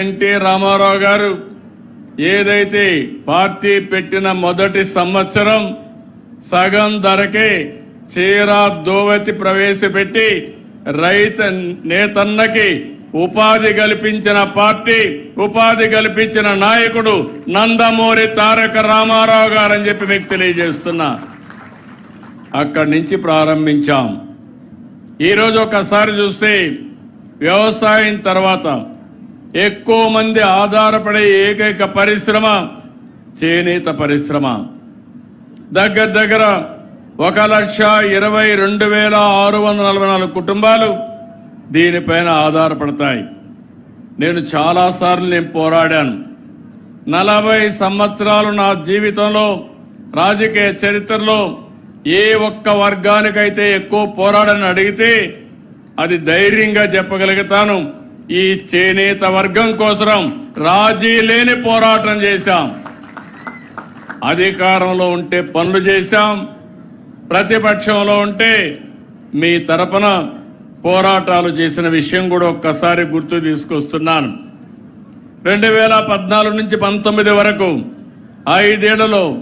NT Ramarao గారు ఏదైతే party పెట్టిన మొదటి సంవత్సరం సగం ధరకే చీరా దోవతి ప్రవేశపెట్టి రైత నేతన్నకి ఉపాధి కల్పించిన పార్టీ ఉపాధి కల్పించిన నాయకుడు నందమూరి తారక రామారావు గారని చెప్పి మీకు తెలియజేస్తున్నా. అక్కడి నుంచి ప్రారంభించాం. ఈరోజు ఒకసారి చూస్తే వ్యవసాయం తర్వాత ఎక్కువ మంది ఆధారపడే ఏకైక పరిశ్రమ చేనేత పరిశ్రమ. దగ్గర దగ్గర ఒక లక్ష ఇరవై రెండు వేల ఆరు వందల నలభై నాలుగు కుటుంబాలు దీనిపైన ఆధారపడతాయి. నేను చాలాసార్లు నేను పోరాడాను. నలభై సంవత్సరాలు నా జీవితంలో రాజకీయ చరిత్రలో ఏ ఒక్క వర్గానికైతే ఎక్కువ పోరాడని అడిగితే అది ధైర్యంగా చెప్పగలుగుతాను. ఈ చేనేత వర్గం కోసం రాజీ లేని పోరాటం చేశాం. అధికారంలో ఉంటే పనులు చేశాం. ప్రతిపక్షంలో ఉంటే మీ తరపున పోరాటాలు చేసిన విషయం కూడా ఒక్కసారి గుర్తు తీసుకొస్తున్నాను. రెండు వేల పద్నాలుగు నుంచి పంతొమ్మిది వరకు ఐదేళ్ళలో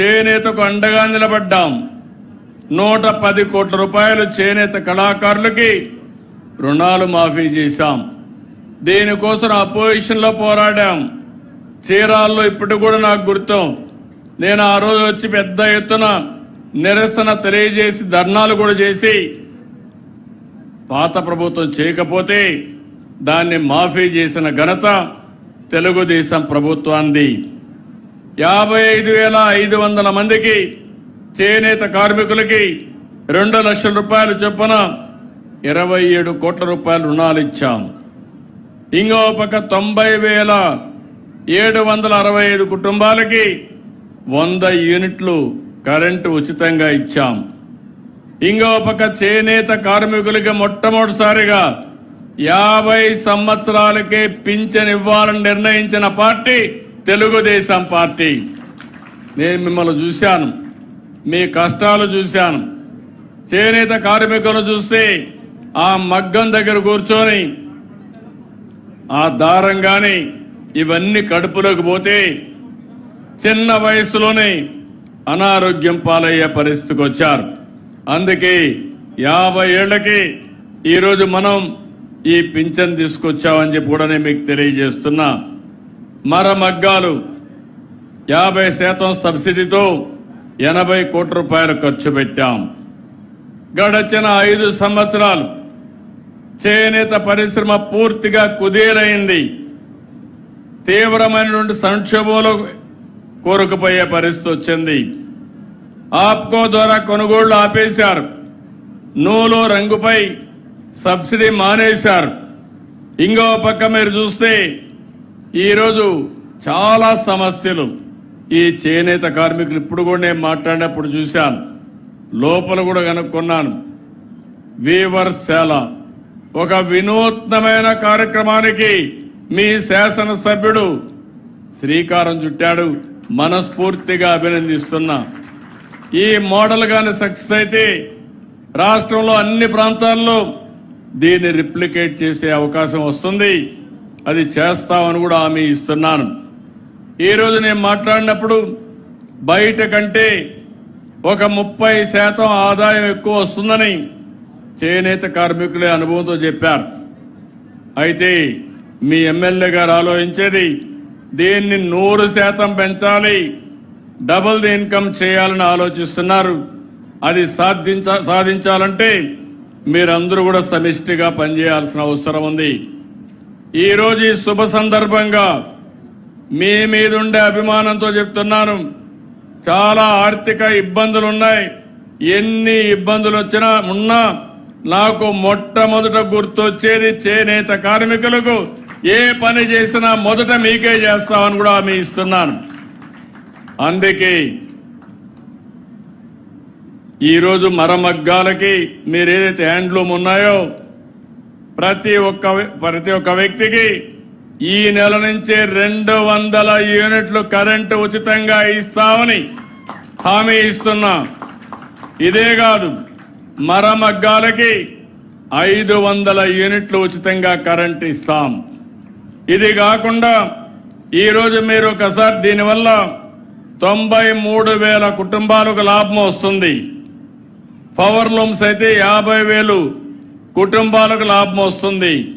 చేనేతకు అండగా నిలబడ్డాం. నూట పది కోట్ల రూపాయలు చేనేత కళాకారులకి రుణాలు మాఫీ చేశాం. దీనికోసం అపోజిషన్లో పోరాడాం? చీరాల్లో ఇప్పుడు కూడా నాకు గుర్తం. నేను ఆ రోజు వచ్చి పెద్ద ఎత్తున నిరసన తెలియజేసి ధర్నాలు కూడా చేసి పాత ప్రభుత్వం చేయకపోతే దాన్ని మాఫీ చేసిన ఘనత తెలుగుదేశం ప్రభుత్వాన్ని యాభై ఐదు వేల ఐదు వందల మందికి చేనేత కార్మికులకి రెండు లక్షల రూపాయలు చొప్పున ఇరవై ఏడు కోట్ల రూపాయలు రుణాలు ఇచ్చాం. ఇంకో పక్క తొంభై వేల ఏడు వందల అరవై ఐదు కుటుంబాలకి వంద యూనిట్లు కరెంటు ఉచితంగా ఇచ్చాం. ఇంకో పక్క చేనేత కార్మికులకి మొట్టమొదటిసారిగా యాభై సంవత్సరాలకే పింఛన్ ఇవ్వాలని నిర్ణయించిన పార్టీ తెలుగుదేశం పార్టీ. నేను మిమ్మల్ని చూశాను. మీ కష్టాలు చూశాను. చేనేత కార్మికులను చూస్తే ఆ మగ్గం దగ్గర కూర్చొని ఆ దారంగానే ఇవన్నీ కడుపులోకి పోతే చిన్న వయసులోనే అనారోగ్యం పాలయ్యే పరిస్థితికి వచ్చారు. అందుకే యాభై ఏళ్ళకి ఈరోజు మనం ఈ పింఛన్ తీసుకొచ్చామని చెప్పి కూడా నేను మీకు తెలియజేస్తున్నా. మరమగ్గాలు యాభై శాతం సబ్సిడీతో ఎనభై కోట్ల రూపాయలు ఖర్చు పెట్టాం. గడచిన ఐదు సంవత్సరాలు చేనేత పరిశ్రమ పూర్తిగా కుదేరైంది తీవ్రమైనటువంటి సంక్షోభంలో కోరుకుపోయే పరిస్థితి వచ్చింది. ఆప్కో ద్వారా కొనుగోళ్ళు ఆపేశారు. నూలు రంగుపై సబ్సిడీ మానేశారు. ఇంకో పక్క మీరు చూస్తే ఈరోజు చాలా సమస్యలు. ఈ చేనేత కార్మికులు ఇప్పుడు కూడా నేను మాట్లాడినప్పుడు చూశాను. లోపల కూడా కనుక్కున్నాను. వీవర్శాల ఒక వినూత్నమైన కార్యక్రమానికి మీ శాసనసభ్యుడు శ్రీకారం చుట్టాడు. మనస్ఫూర్తిగా అభినందిస్తున్నా. ఈ మోడల్ గాని సక్సెస్ అయితే రాష్ట్రంలో అన్ని ప్రాంతాల్లో దీన్ని రిప్లికేట్ చేసే అవకాశం వస్తుంది. అది చేస్తామని కూడా హామీ ఇస్తున్నాను. ఈ రోజు నేను మాట్లాడినప్పుడు బయట కంటే ఒక ముప్పై శాతం ఆదాయం ఎక్కువ వస్తుందని చేనేత కార్మికులే అనుభవంతో చెప్పారు. అయితే మీ ఎమ్మెల్యే గారు ఆలోచించేది దీన్ని నూరు శాతం పెంచాలి డబుల్ ది ఇన్కమ్ చేయాలని ఆలోచిస్తున్నారు. అది సాధించ సాధించాలంటే మీరందరూ కూడా సమిష్టిగా పనిచేయాల్సిన అవసరం ఉంది. ఈరోజు ఈ శుభ సందర్భంగా మీ మీద ఉండే అభిమానంతో చెప్తున్నాను. చాలా ఆర్థిక ఇబ్బందులు ఉన్నాయి ఎన్ని ఇబ్బందులు వచ్చినా ఉన్నా నాకు మొట్టమొదట గుర్తొచ్చేది చేనేత కార్మికులకు ఏ పని చేసినా మొదట మీకే చేస్తామని కూడా హామీ ఇస్తున్నాను. అందుకే ఈరోజు మరమగ్గాలకి మీరు ఏదైతే హ్యాండ్లూమ్ ఉన్నాయో ప్రతి ఒక్క ప్రతి ఒక్క వ్యక్తికి ఈ నెల నుంచి రెండు వందల యూనిట్లు కరెంటు ఉచితంగా ఇస్తామని హామీ ఇస్తున్నా. ఇదే కాదు మరమగ్గాలకి ఐదు వందల యూనిట్లు ఉచితంగా కరెంట్ ఇస్తాం. ఇది కాకుండా ఈరోజు మీరు ఒకసారి దీనివల్ల తొంభై మూడు వేల కుటుంబాలకు లాభం వస్తుంది. పవర్ లూమ్స్ అయితే యాభై వేలు కుటుంబాలకు లాభం వస్తుంది.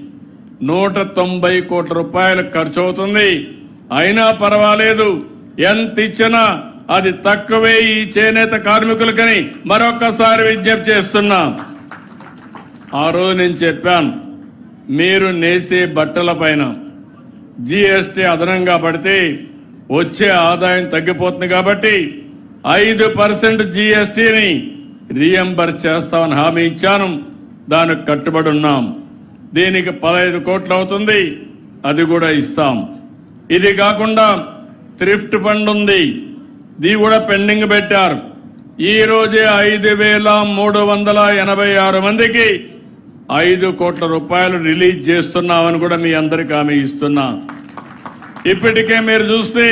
నూట తొంభై కోట్ల రూపాయలు ఖర్చు అవుతుంది. అయినా పర్వాలేదు. ఎంత ఇచ్చినా అది తక్కువే ఈ చేనేత కార్మికులకని మరొకసారి విజ్ఞప్తి చేస్తున్నా. ఆ రోజు నేను చెప్పాను మీరు నేసే బట్టల పైన జీఎస్టీ అదనంగా పడితే వచ్చే ఆదాయం తగ్గిపోతుంది కాబట్టి ఐదు పర్సెంట్ జిఎస్టీని రీఎంబర్ చేస్తామని హామీ ఇచ్చాను. దానికి కట్టుబడి ఉన్నాం. దీనికి పదహైదు కోట్లు అవుతుంది అది కూడా ఇస్తాం. ఇది కాకుండా థ్రిఫ్ట్ ఫండ్ ఉంది. ఇది కూడా పెండింగ్ పెట్టారు. ఈ రోజే ఐదు వేల మూడు వందల ఎనభై ఆరు మందికి ఐదు కోట్ల రూపాయలు రిలీజ్ చేస్తున్నామని కూడా మీ అందరికి హామీ ఇస్తున్నా. ఇప్పటికే మీరు చూస్తే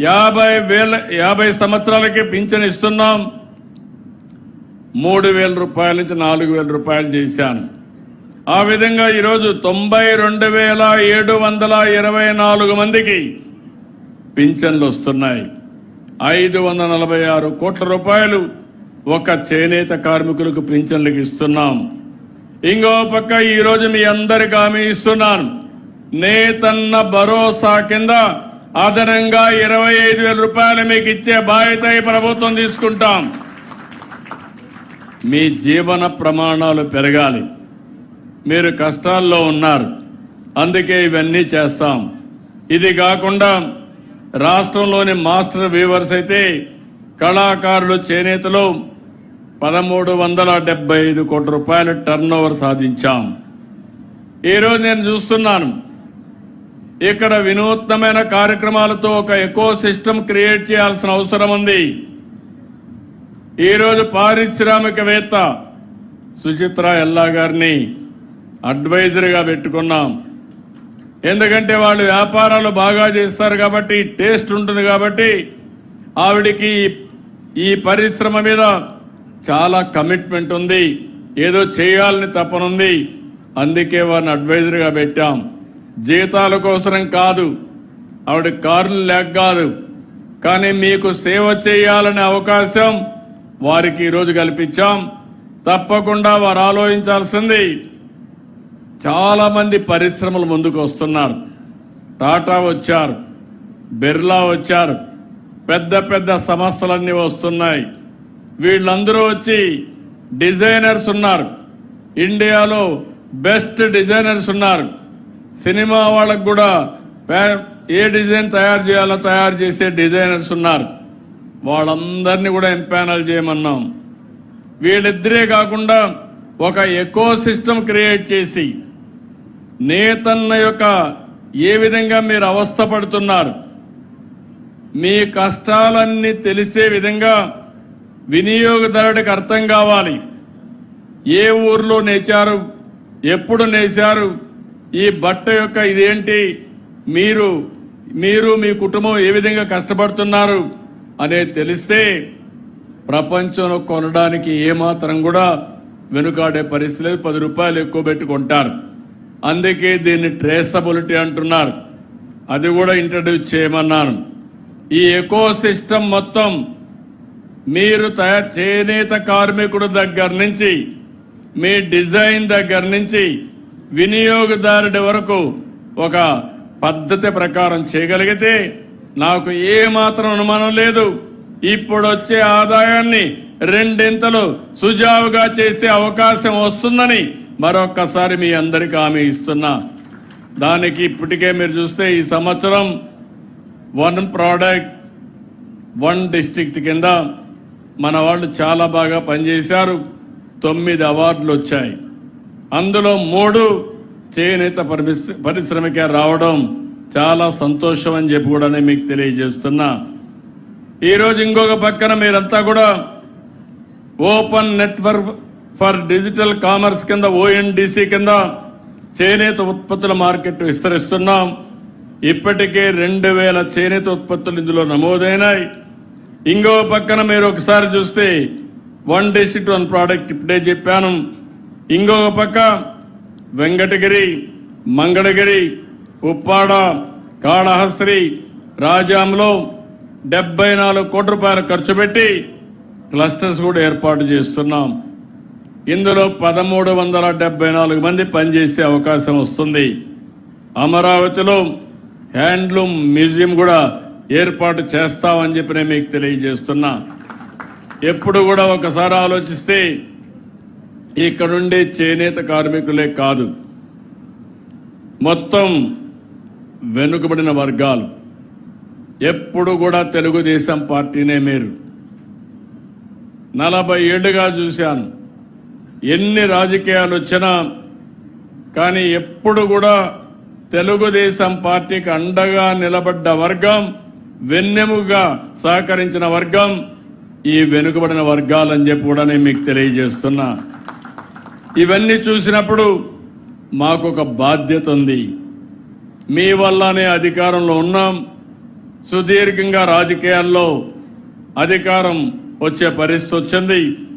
యాభై వేల యాభై సంవత్సరాలకి పింఛన్ ఇస్తున్నాం. మూడు వేల రూపాయల నుంచి నాలుగు వేల రూపాయలు చేశాను. ఆ విధంగా ఈరోజు తొంభై రెండు వేల ఏడు వందల ఇరవై నాలుగు మందికి పింఛన్లు వస్తున్నాయి. ఐదు వందల నలభై ఆరు కోట్ల రూపాయలు ఒక చేనేత కార్మికులకు పింఛన్లకు ఇస్తున్నాం. ఇంకో పక్క ఈరోజు మీ అందరికి హామీ ఇస్తున్నాను. నేతన్న భరోసా కింద అదనంగా ఇరవై ఐదు వేల రూపాయలు మీకు ఇచ్చే బాధ్యత ఈ ప్రభుత్వం తీసుకుంటాం. మీ జీవన ప్రమాణాలు పెరగాలి. మీరు కష్టాల్లో ఉన్నారు. అందుకే ఇవన్నీ చేస్తాం. ఇది కాకుండా రాష్ట్రంలోని మాస్టర్ వీవర్స్ అయితే కళాకారులు చేనేతలు పదమూడు వందల డెబ్బై ఐదు కోట్ల రూపాయల టర్న్ ఓవర్ సాధించాం. ఈరోజు నేను చూస్తున్నాను. ఇక్కడ వినూత్నమైన కార్యక్రమాలతో ఒక ఎకో సిస్టమ్ క్రియేట్ చేయాల్సిన అవసరం ఉంది. ఈరోజు పారిశ్రామికవేత్త సుచిత్ర ఎల్లా గారిని అడ్వైజర్గా పెట్టుకున్నాం. ఎందుకంటే వాళ్ళు వ్యాపారాలు బాగా చేస్తారు కాబట్టి టేస్ట్ ఉంటుంది కాబట్టి ఆవిడికి ఈ పరిశ్రమ మీద చాలా కమిట్మెంట్ ఉంది. ఏదో చేయాలని తపనుంది. అందుకే వారిని అడ్వైజర్గా పెట్టాం. జీతాల కోసరం కాదు. ఆవిడ కార్లు లేక కాదు. కానీ మీకు సేవ చేయాలనే అవకాశం వారికి ఈరోజు కల్పించాం. తప్పకుండా వారు ఆలోచించాల్సింది చాలా మంది పరిశ్రమలు ముందుకు వస్తున్నారు. టాటా వచ్చారు. బిర్లా వచ్చారు. పెద్ద పెద్ద సమస్యలన్నీ వస్తున్నాయి. వీళ్ళందరూ వచ్చి డిజైనర్స్ ఉన్నారు. ఇండియాలో బెస్ట్ డిజైనర్స్ ఉన్నారు. సినిమా వాళ్ళకు కూడా ఏ డిజైన్ తయారు చేయాలో తయారు చేసే డిజైనర్స్ ఉన్నారు. వాళ్ళందరినీ కూడా ఎంపానల్ చేయమన్నాం. వీళ్ళిద్దరే కాకుండా ఒక ఎకో సిస్టమ్ క్రియేట్ చేసి నేతన్న యొక్క ఏ విధంగా మీరు అవస్థ పడుతున్నారు మీ కష్టాలన్నీ తెలిసే విధంగా వినియోగదారుడికి అర్థం కావాలి. ఏ ఊర్లో నేచారు ఎప్పుడు నేశారు ఈ బట్ట యొక్క ఇదేంటి మీరు మీరు మీ కుటుంబం ఏ విధంగా కష్టపడుతున్నారు అనేది తెలిస్తే ప్రపంచంలో కొనడానికి ఏమాత్రం కూడా వెనుకాడే పరిస్థితి లేదు. పది రూపాయలు ఎక్కువ పెట్టుకుంటారు. అందుకే దీన్ని ట్రేసబిలిటీ అంటున్నారు. అది కూడా ఇంట్రడ్యూస్ చేయమన్నాను. ఈ ఎకో సిస్టమ్ మొత్తం మీరు తయారు చేనేత కార్మికుడు దగ్గర నుంచి మీ డిజైన్ దగ్గర నుంచి వినియోగదారుడి వరకు ఒక పద్ధతి ప్రకారం చేయగలిగితే నాకు ఏ మాత్రం అనుమానం లేదు. ఇప్పుడు వచ్చే ఆదాయాన్ని రెండింతలు సుజావుగా చేసే అవకాశం వస్తుందని మరొక్కసారి మీ అందరికీ హామీ ఇస్తున్నా. దానికి ఇప్పటికే మీరు చూస్తే ఈ సంవత్సరం వన్ ప్రోడక్ట్ వన్ డిస్ట్రిక్ట్ కింద మన వాళ్ళు చాలా బాగా పనిచేశారు. తొమ్మిది అవార్డులు వచ్చాయి. అందులో మూడు చేనేత పరిశ్ర- పరిశ్రమకే రావడం చాలా సంతోషం అని చెప్పి కూడా నేను మీకు తెలియజేస్తున్నా. ఈరోజు ఇంకొక పక్కన మీరంతా కూడా open network for digital commerce కింద ఓఎన్డిసి కింద చేనేత ఉత్పత్తుల మార్కెట్ విస్తరిస్తున్నాం. ఇప్పటికే రెండు వేల చేనేత ఉత్పత్తులు ఇందులో నమోదైనాయి. ఇంకో పక్కన మీరు ఒకసారి చూస్తే వన్ డిస్ట్రిక్ట్ వన్ ప్రోడక్ట్ ఇప్పుడే చెప్పాను. ఇంకొక పక్క వెంకటగిరి మంగళగిరి ఉప్పాడ కాళహస్త్రి రాజాంలో డెబ్బై నాలుగు కోట్ల రూపాయలు ఖర్చు పెట్టి క్లస్టర్స్ కూడా ఏర్పాటు చేస్తున్నాం. ఇందులో పదమూడు వందల డెబ్బై నాలుగు మంది పనిచేసే అవకాశం వస్తుంది. అమరావతిలో హ్యాండ్లూమ్ మ్యూజియం కూడా ఏర్పాటు చేస్తామని చెప్పి నేను మీకు తెలియజేస్తున్నా. ఎప్పుడు కూడా ఒకసారి ఆలోచిస్తే ఇక్కడ ఉండే చేనేత కార్మికులే కాదు. మొత్తం వెనుకబడిన వర్గాలు. ఎప్పుడు కూడా తెలుగుదేశం పార్టీనే మీరు నలభై ఏళ్ళుగా చూశాను. ఎన్ని రాజకీయాలు వచ్చినా కానీ ఎప్పుడు కూడా తెలుగుదేశం పార్టీకి అండగా నిలబడ్డ వర్గం వెన్నెముగా సహకరించిన వర్గం ఈ వెనుకబడిన వర్గాలని చెప్పి కూడా నేను మీకు తెలియజేస్తున్నా. ఇవన్నీ చూసినప్పుడు మాకు ఒక బాధ్యత ఉంది. మీ వల్లనే అధికారంలో ఉన్నాం. సుదీర్ఘంగా రాజకీయాల్లో అధికారం వచ్చే పరిస్థితి వచ్చింది.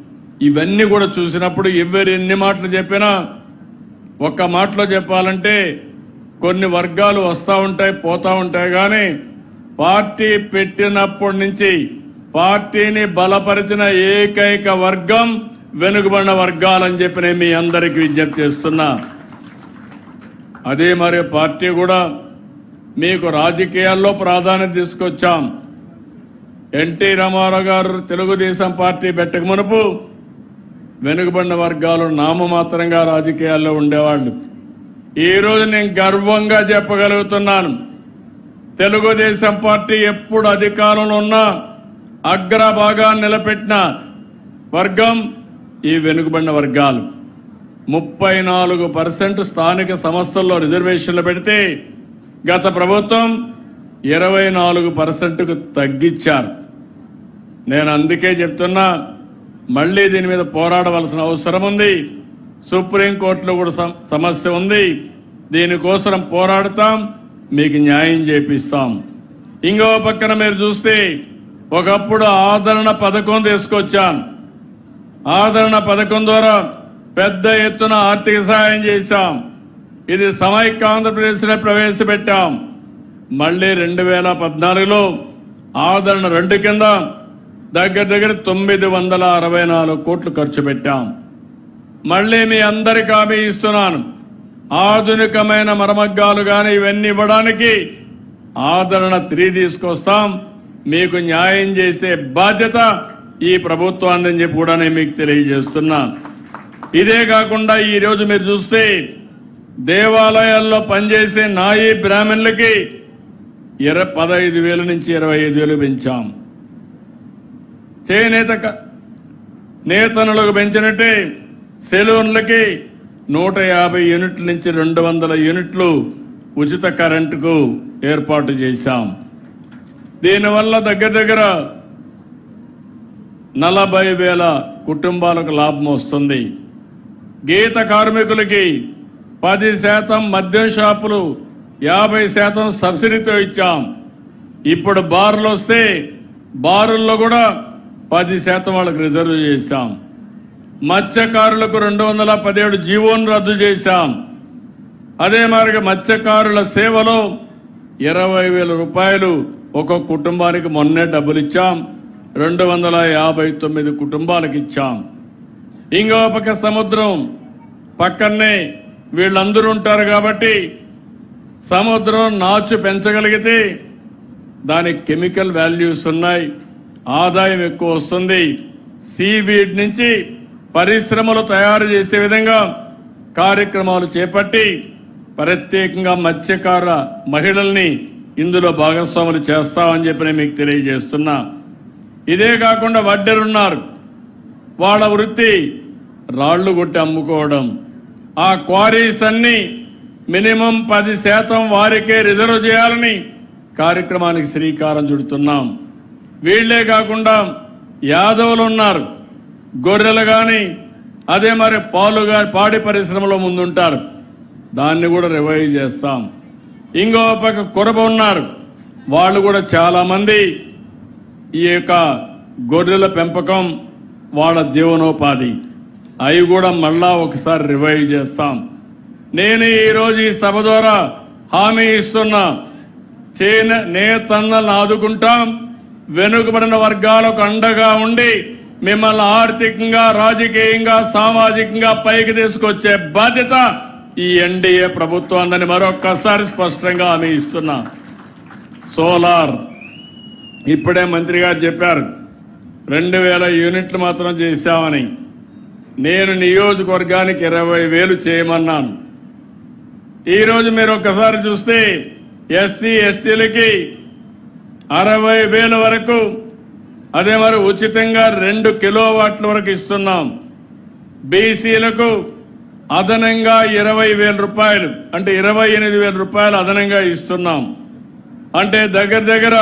ఇవన్నీ కూడా చూసినప్పుడు ఎవరు ఎన్ని మాటలు చెప్పినా ఒక్క మాటలో చెప్పాలంటే కొన్ని వర్గాలు వస్తూ ఉంటాయి పోతా ఉంటాయి కానీ పార్టీ పెట్టినప్పటి నుంచి పార్టీని బలపరిచిన ఏకైక వర్గం వెనుకబడిన వర్గాలని చెప్పి నేను మీ అందరికీ విజ్ఞప్తి చేస్తున్నా. అదే మరి పార్టీ కూడా మీకు రాజకీయాల్లో ప్రాధాన్యత తీసుకొచ్చాం. ఎన్టీ రామారావు గారు తెలుగుదేశం పార్టీ పెట్టక మునుపు వెనుకబడిన వర్గాలు నామమాత్రంగా రాజకీయాల్లో ఉండేవాళ్ళు. ఈ రోజు నేను గర్వంగా చెప్పగలుగుతున్నాను. తెలుగుదేశం పార్టీ ఎప్పుడు అధికారంలో ఉన్నా అగ్రభాగాన్ని నిలబెట్టిన వర్గం ఈ వెనుకబడిన వర్గాలు. ముప్పై నాలుగు పర్సెంట్ స్థానిక సంస్థల్లో రిజర్వేషన్లు పెడితే గత ప్రభుత్వం ఇరవై నాలుగు పర్సెంట్కు తగ్గించారు. నేను అందుకే చెప్తున్నా మళ్ళీ దీని మీద పోరాడవలసిన అవసరం ఉంది. సుప్రీంకోర్టులో కూడా సమస్య ఉంది. దీనికోసం పోరాడతాం. మీకు న్యాయం చేపిస్తాం. ఇంకో పక్కన మీరు చూస్తే ఒకప్పుడు ఆదరణ పథకం తీసుకొచ్చాను ఆదరణ పథకం ద్వారా పెద్ద ఎత్తున ఆర్థిక సహాయం చేశాం. ఇది సమైక్య ఆంధ్రప్రదేశ్లో ప్రవేశపెట్టాం. మళ్ళీ రెండు వేల పద్నాలుగులో ఆదరణ రెండు కింద దగ్గర దగ్గర తొమ్మిది వందల అరవై నాలుగు కోట్లు ఖర్చు పెట్టాం. మళ్ళీ మీ అందరికి హామీ ఇస్తున్నాను. ఆధునికమైన మరమగ్గాలు కానీ ఇవన్నీ ఇవ్వడానికి ఆదరణ త్రీ తీసుకొస్తాం. మీకు న్యాయం చేసే బాధ్యత ఈ ప్రభుత్వాన్ని చెప్పి కూడా నేను మీకు తెలియజేస్తున్నా. ఇదే కాకుండా ఈ రోజు మీరు చూస్తే దేవాలయాల్లో పనిచేసే నాయి బ్రాహ్మణులకి ఇర పదహైదు వేల నుంచి ఇరవై ఐదు వేలు పెంచాం. చేనేత క- నేతనులకు పెంచినట్టే సెలూన్లకి నూట యాభై యూనిట్ల నుంచి రెండు వందల యూనిట్లు ఉచిత కరెంటుకు ఏర్పాటు చేశాం. దీనివల్ల దగ్గర దగ్గర నలభై వేల కుటుంబాలకు లాభం వస్తుంది. గీత కార్మికులకి పది శాతం మద్యం షాపులు యాభై శాతం సబ్సిడీతో ఇచ్చాం. ఇప్పుడు బార్లు వస్తే బారుల్లో కూడా పది శాతం వాళ్ళకి రిజర్వ్ చేశాం. మత్స్యకారులకు రెండు వందల పదిహేడు జీవోను రద్దు చేశాం. అదే మరి మత్స్యకారుల సేవలో ఇరవై వేల రూపాయలు ఒక కుటుంబానికి మొన్నే డబ్బులు ఇచ్చాం రెండు వందల యాభై తొమ్మిది కుటుంబాలకు ఇచ్చాం ఇంకో పక్క సముద్రం పక్కనే వీళ్ళందరూ ఉంటారు కాబట్టి సముద్రం నాచు పెంచగలిగితే దానికి కెమికల్ వాల్యూస్ ఉన్నాయి. ఆదాయం ఎక్కువ వస్తుంది. సీవీడ్ నుంచి పరిశ్రమలు తయారు చేసే విధంగా కార్యక్రమాలు చేపట్టి ప్రత్యేకంగా మత్స్యకార మహిళల్ని ఇందులో భాగస్వాములు చేస్తామని చెప్పి నేను మీకు తెలియజేస్తున్నా. ఇదే కాకుండా వడ్డెరున్నారు వాళ్ళ వృత్తి రాళ్ళు కొట్టి అమ్ముకోవడం. ఆ క్వారీస్ అన్ని మినిమం పది శాతం వారికే రిజర్వ్ చేయాలని కార్యక్రమానికి శ్రీకారం చుడుతున్నాం. వీళ్ళే కాకుండా యాదవులు ఉన్నారు గొర్రెలు గాని అదే మరి పాలు గాని పాడి పరిశ్రమలో ముందుంటారు. దాన్ని కూడా రివైవ్ చేస్తాం. ఇంకో పక్క కురబ ఉన్నారు. వాళ్ళు కూడా చాలా మంది ఈ యొక్క గొర్రెల పెంపకం వాళ్ళ జీవనోపాధి. అవి కూడా మళ్ళా ఒకసారి రివైవ్ చేస్తాం. నేను ఈరోజు ఈ సభ ద్వారా హామీ ఇస్తున్నా. చేన నేతన్నలను ఆదుకుంటాం. వెనుకబడిన వర్గాలకు అండగా ఉండి మిమ్మల్ని ఆర్థికంగా రాజకీయంగా సామాజికంగా పైకి తీసుకొచ్చే బాధ్యత ఈ ఎన్డీఏ ప్రభుత్వాన్ని మరొక్కసారి స్పష్టంగా హామీ ఇస్తున్నా. సోలార్. ఇప్పుడే మంత్రి గారు చెప్పారు రెండు వేల యూనిట్లు మాత్రం చేశామని. నేను నియోజకవర్గానికి ఇరవై వేలు చేయమన్నాను. ఈరోజు మీరు ఒక్కసారి చూస్తే ఎస్సీ ఎస్టీలకి అరవై వేల వరకు అదే మరి ఉచితంగా రెండు కిలోవాట్ల వరకు ఇస్తున్నాం. బీసీలకు అదనంగా ఇరవై వేల రూపాయలు అంటే ఇరవై ఎనిమిది వేల రూపాయలు అదనంగా ఇస్తున్నాం. అంటే దగ్గర దగ్గర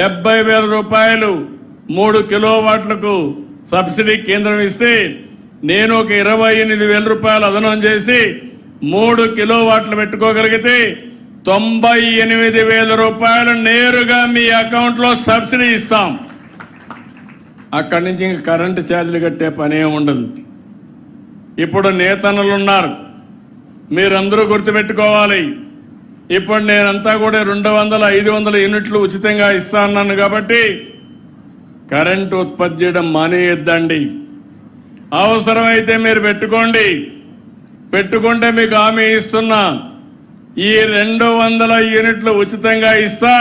డెబ్బై వేల రూపాయలు మూడు కిలో వాట్లకు సబ్సిడీ కేంద్రం ఇస్తే నేను ఒక ఇరవై ఎనిమిది వేల రూపాయలు అదనం చేసి మూడు కిలో వాట్లు పెట్టుకోగలిగితే తొంభై ఎనిమిది వేల రూపాయలు నేరుగా మీ అకౌంట్లో సబ్సిడీ ఇస్తాం. అక్కడి నుంచి ఇంక కరెంటు ఛార్జీలు కట్టే పనే ఉండదు. ఇప్పుడు నేతన్నలు ఉన్నారు మీరందరూ గుర్తుపెట్టుకోవాలి. ఇప్పుడు నేనంతా కూడా రెండు వందల ఐదు వందల యూనిట్లు ఉచితంగా ఇస్తా అన్నాను కాబట్టి కరెంటు ఉత్పత్తి చేయడం మానేయద్దండి. అవసరమైతే మీరు పెట్టుకోండి. పెట్టుకుంటే మీకు హామీ ఇస్తున్నా. ఈ రెండు వందల యూనిట్లు ఉచితంగా ఇస్తా.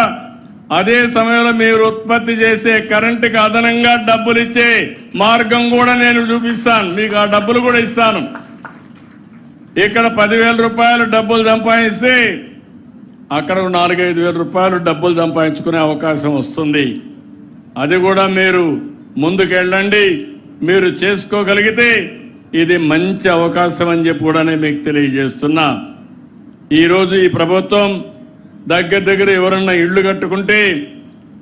అదే సమయంలో మీరు ఉత్పత్తి చేసే కరెంటుకి అదనంగా డబ్బులు ఇచ్చే మార్గం కూడా నేను చూపిస్తాను. మీకు ఆ డబ్బులు కూడా ఇస్తాను. ఇక్కడ పదివేల రూపాయలు డబ్బులు సంపాదిస్తే అక్కడ నాలుగైదు వేల రూపాయలు డబ్బులు సంపాదించుకునే అవకాశం వస్తుంది. అది కూడా మీరు ముందుకెళ్ళండి. మీరు చేసుకోగలిగితే ఇది మంచి అవకాశం అని చెప్పి కూడా నేను మీకు తెలియజేస్తున్నా. ఈరోజు ఈ ప్రభుత్వం దగ్గర దగ్గర ఎవరన్నా ఇళ్ళు కట్టుకుంటే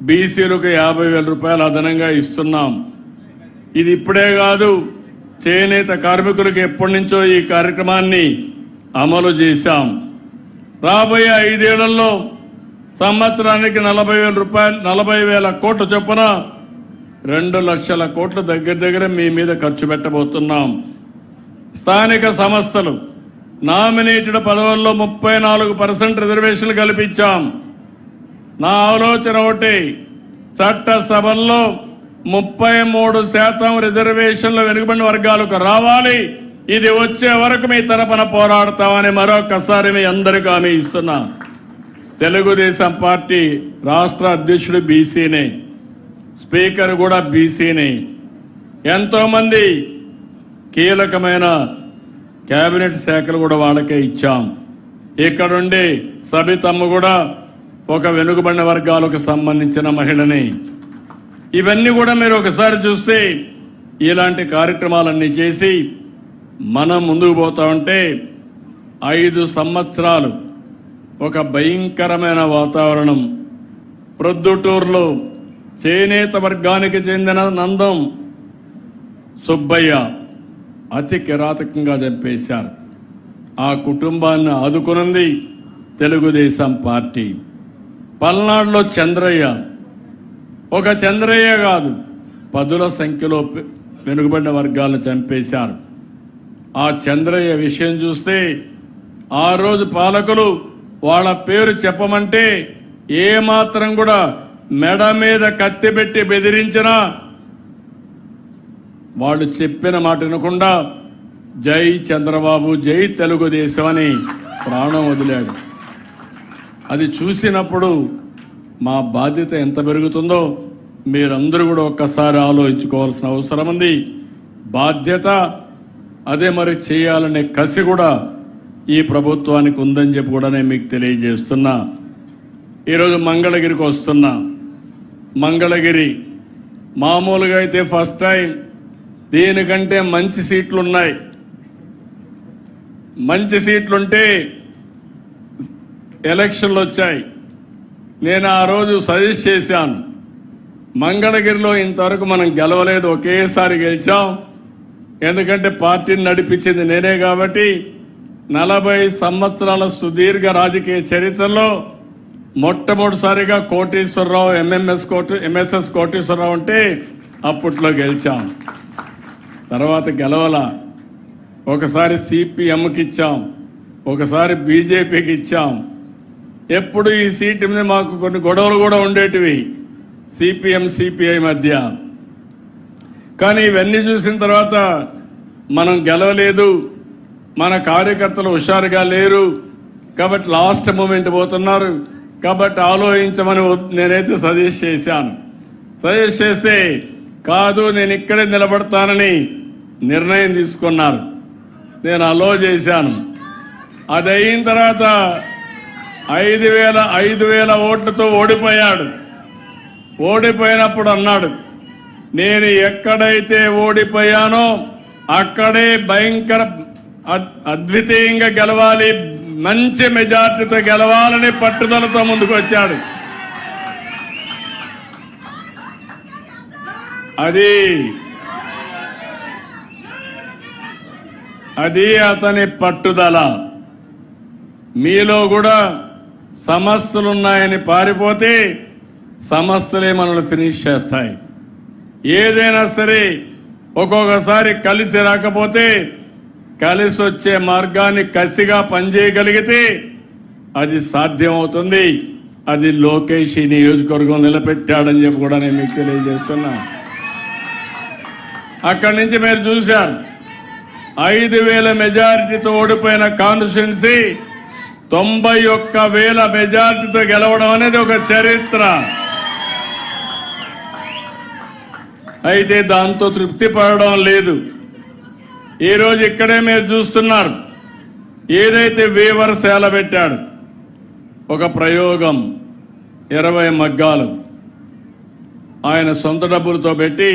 బీసీలకు యాభై వేల రూపాయలు అదనంగా ఇస్తున్నాం. ఇది ఇప్పుడే కాదు చేనేత కార్మికులకు ఎప్పటి నుంచో ఈ కార్యక్రమాన్ని అమలు చేశాం. రాబోయే ఐదేళ్ళలో సంవత్సరానికి నలభై వేల రూపాయలు నలభై వేల కోట్ల చొప్పున రెండు లక్షల కోట్ల దగ్గర దగ్గర మీ మీద ఖర్చు పెట్టబోతున్నాం. స్థానిక సంస్థలు నామినేటెడ్ పదవుల్లో ముప్పై నాలుగు పర్సెంట్ రిజర్వేషన్లు కల్పించాం. నా ఆలోచన ఒకటి చట్టసభల్లో ముప్పై మూడు శాతం రిజర్వేషన్లు వెనుకబడిన వర్గాలకు రావాలి. ఇది వచ్చే వరకు మీ తరపున పోరాడతామని మరొకసారి మీ అందరికీ హామీ ఇస్తున్నా. తెలుగుదేశం పార్టీ రాష్ట్ర అధ్యక్షుడు బీసీనే స్పీకర్ కూడా బీసీనే. ఎంతోమంది కీలకమైన కేబినెట్ శాఖలు కూడా వాళ్ళకే ఇచ్చాం. ఇక్కడుండి సబితమ్మ కూడా ఒక వెనుకబడిన వర్గాలకు సంబంధించిన మహిళని. ఇవన్నీ కూడా మీరు ఒకసారి చూస్తే ఇలాంటి కార్యక్రమాలన్నీ చేసి మనం ముందుకు పోతా ఉంటే ఐదు సంవత్సరాలు ఒక భయంకరమైన వాతావరణం. ప్రొద్దుటూరులో చేనేత వర్గానికి చెందిన నందం సుబ్బయ్య. అతి కిరాతకంగా చంపేశారు. ఆ కుటుంబాన్ని ఆదుకున్నది తెలుగుదేశం పార్టీ. పల్నాడులో చంద్రయ్య. ఒక చంద్రయ్య కాదు పదుల సంఖ్యలో పె- వెనుకబడిన వర్గాలను చంపేశారు. ఆ చంద్రయ్య విషయం చూస్తే ఆ రోజు పాలకులు వాళ్ళ పేరు చెప్పమంటే ఏమాత్రం కూడా మెడ మీద కత్తి పెట్టి బెదిరించినా వాళ్ళు చెప్పిన మాట వినకుండా జై చంద్రబాబు జై తెలుగుదేశం అని ప్రాణం వదిలాడు. అది చూసినప్పుడు మా బాధ్యత ఎంత పెరుగుతుందో మీరందరూ కూడా ఒక్కసారి ఆలోచించుకోవాల్సిన అవసరం ఉంది. బాధ్యత అదే మరి చేయాలనే కసి కూడా ఈ ప్రభుత్వానికి ఉందని చెప్పి కూడా నేను మీకు తెలియజేస్తున్నా. ఈరోజు మంగళగిరికి వస్తున్నా. మంగళగిరి మామూలుగా అయితే ఫస్ట్ టైం దీనికంటే మంచి సీట్లు ఉన్నాయి మంచి సీట్లుంటే ఎలక్షన్లు వచ్చాయి నేను ఆ రోజు సజెస్ట్ చేశాను. మంగళగిరిలో ఇంతవరకు మనం గెలవలేదు. ఒకేసారి గెలిచాం. ఎందుకంటే పార్టీని నడిపించింది నేనే కాబట్టి నలభై సంవత్సరాల సుదీర్ఘ రాజకీయ చరిత్రలో మొట్టమొదటిసారిగా కోటేశ్వరరావు ఎంఎంఎస్ కోటి ఎంఎస్ఎస్ కోటేశ్వరరావు అంటే అప్పట్లో గెలిచాం. తర్వాత గెలవల? ఒకసారి సిపిఎంకి ఇచ్చాం ఒకసారి బీజేపీకి ఇచ్చాం ఎప్పుడు ఈ సీటు మీద మాకు కొన్ని గొడవలు కూడా ఉండేటివి. సిపిఎం సిపిఐ మధ్య. కానీ ఇవన్నీ చూసిన తర్వాత మనం గెలవలేదు. మన కార్యకర్తలు హుషారుగా లేరు. కాబట్టి లాస్ట్ మూమెంట్ పోతున్నారు. కాబట్టి ఆలోచించమని నేనైతే సజెస్ట్ చేశాను. సజెస్ట్ చేస్తే కాదు నేను ఇక్కడే నిలబడతానని నిర్ణయం తీసుకున్నారు. నేను అలో చేశాను. అది అయిన తర్వాత ఐదు వేల ఐదు వేల ఓట్లతో ఓడిపోయాడు. ఓడిపోయినప్పుడు అన్నాడు నేను ఎక్కడైతే ఓడిపోయానో అక్కడే భయంకర అద్వితీయంగా గెలవాలి మంచి మెజార్టీతో గెలవాలని పట్టుదలతో ముందుకు వచ్చాడు అది. అది అతని పట్టుదల. మీలో కూడా సమస్యలున్నాయని పారిపోతే సమస్యలే మనల్ని ఫినిష్ చేస్తాయి. ఏదైనా సరే ఒక్కొక్కసారి కలిసి రాకపోతే కలిసి వచ్చే మార్గాన్ని కసిగా పనిచేయగలిగితే అది సాధ్యమవుతుంది. అది లోకేష్ ఈ నియోజకవర్గం నిలబెట్టాడని చెప్పి కూడా నేను మీకు తెలియజేస్తున్నా. అక్కడి నుంచి మీరు చూశారు. ఐదు వేల మెజారిటీతో ఓడిపోయిన కాన్స్టిట్యున్సీ తొంభై ఒక్క వేల మెజారిటీతో గెలవడం అనేది ఒక చరిత్ర. అయితే దాంతో తృప్తి పడడం లేదు. ఈరోజు ఇక్కడే మీరు చూస్తున్నారు. ఏదైతే వీవర్ సేల పెట్టాడు ఒక ప్రయోగం ఇరవై మగ్గాలు. ఆయన సొంత డబ్బులతో పెట్టి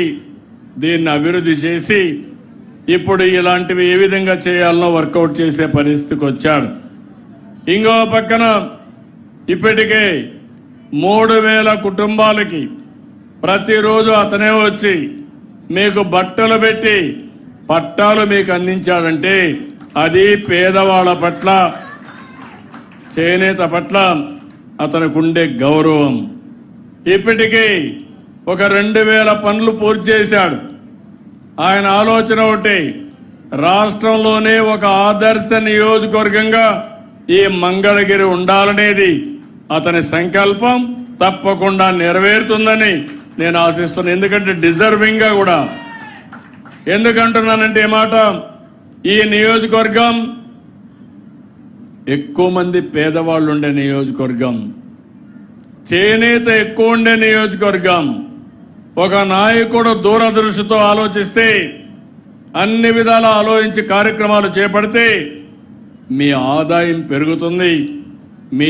దీన్ని అభివృద్ధి చేసి ఇప్పుడు ఇలాంటివి ఏ విధంగా చేయాలనో వర్కౌట్ చేసే పరిస్థితికి వచ్చాడు. ఇంకో పక్కన ఇప్పటికే మూడు వేల కుటుంబాలకి ప్రతిరోజు అతనే వచ్చి మీకు బట్టలు పెట్టి పట్టాలు మీకు అందించాడంటే అది పేదవాళ్ళ పట్ల చేనేత పట్ల అతనికి ఉండే గౌరవం. ఇప్పటికీ ఒక రెండు వేల పనులు పూర్తి చేశాడు. ఆయన ఆలోచన ఒకటి రాష్ట్రంలోనే ఒక ఆదర్శ నియోజకవర్గంగా ఈ మంగళగిరి ఉండాలనేది. అతని సంకల్పం తప్పకుండా నెరవేరుతుందని నేను ఆశిస్తున్నాను. ఎందుకంటే డిజర్వింగ్గా కూడా. ఎందుకంటున్నానంటే ఏ మాట ఈ నియోజకవర్గం ఎక్కువ మంది పేదవాళ్ళు ఉండే నియోజకవర్గం. చేనేత ఎక్కువ ఉండే నియోజకవర్గం. ఒక నాయకుడు దూరదృష్టితో ఆలోచిస్తే అన్ని విధాల ఆలోచించి కార్యక్రమాలు చేపడితే మీ ఆదాయం పెరుగుతుంది మీ